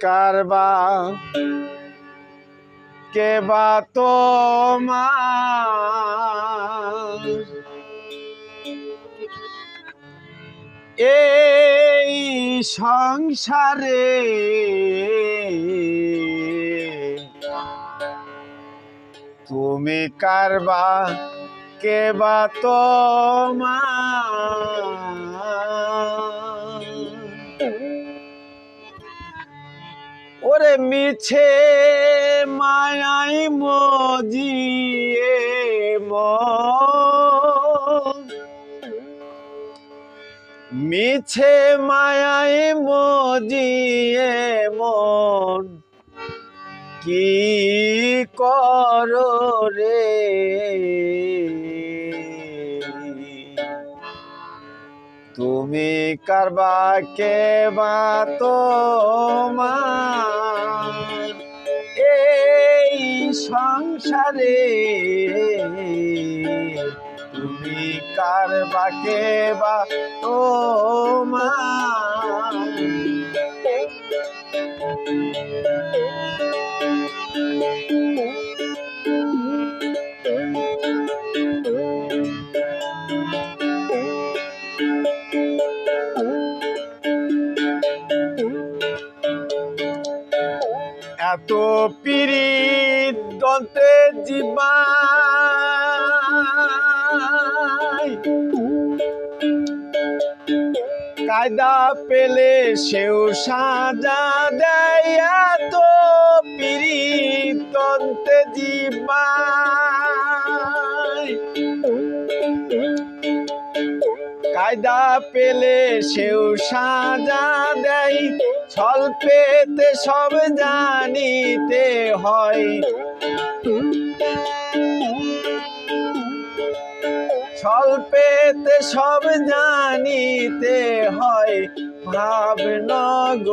কারবা কে বা তোমার? এই সংসারে তুমি কারবা কে বা তোমার? ওরে মিছে মায়াই মজিয়ে মিছে মায়াই মজিয়ে মন। কি করো রে? তুমি কারবা কে বা এই সংসারে তুমি কারবা কে বা তোমার? এত পিরিত দন্তে জীবাই। কায়দা পেলে সেও সাজা দেয় এত পিরিত দন্তে জীবাই। কায়দা পেলে সেও সাজা দেয়। স্বল্পেতে সব জানিতে হয়। স্বল্পেতে সব জানিতে হয় ভাবনগরে।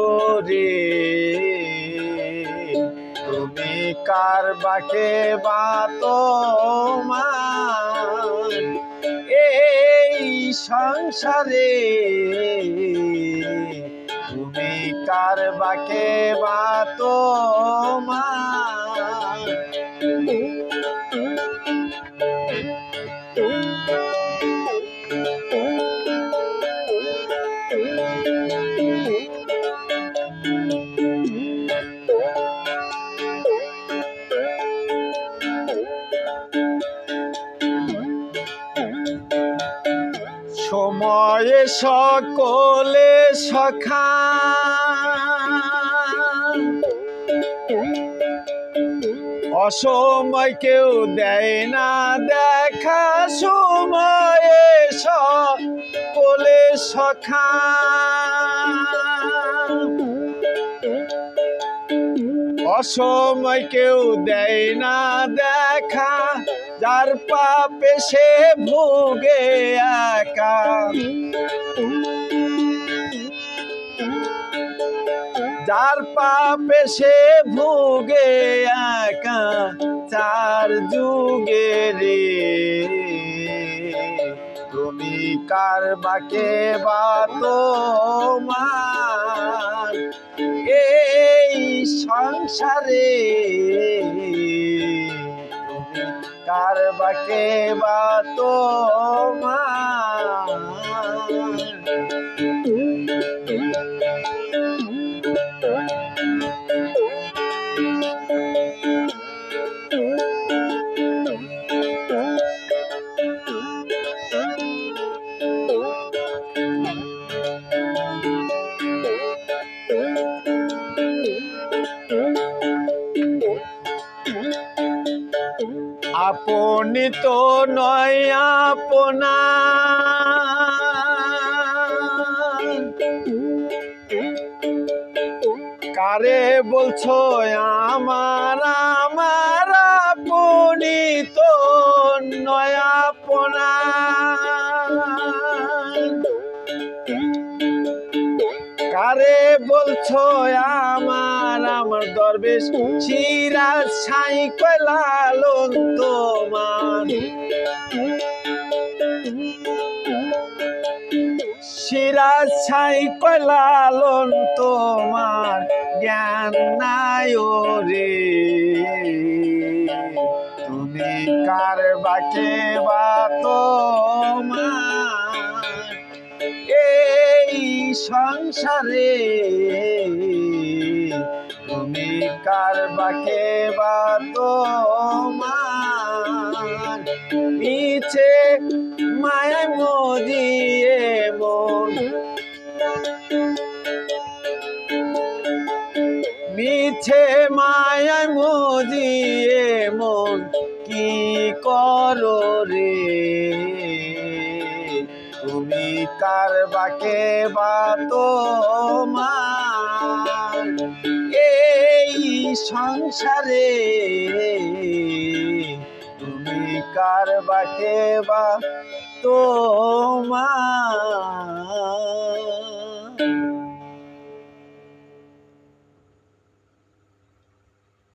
তুমি কার বাকে বা এই সংসারে। তুমি কার বাকে বা তোমার? সকলে সখা। অসময় কেউ দেয় না দেখা, সময়ে সকলে সখা। অসময় কেউ দেয় না দেখা যার পাপে সে ভোগে একা। যার পাপে সে ভোগে একা চার যুগে রে। তুমি কার বাকে বা তোমার? এই সংসারে কার বাকে বা তোমার? আপনি তো নয় আপনা কারে বলছো আমার আমার আপনি তো নয় আপনা কারে বলছো আমার আমার দরবেশ সিরাজ ছাই কলালন তোমার? সিরাজ ছাই কলালন তোমার, জ্ঞান নাই রে তুমি কার বাকে বা তোমার? সংসারে। তুমি কার বাকে বা তোমার? মিছে মায়ায় মজিয়ে মন। মিছে মায়ায় মজিয়ে মন। কি করো রে? তুমি কার বাকে বা তোমার? এই সংসারে তুমি কার বাকে বা তোমার?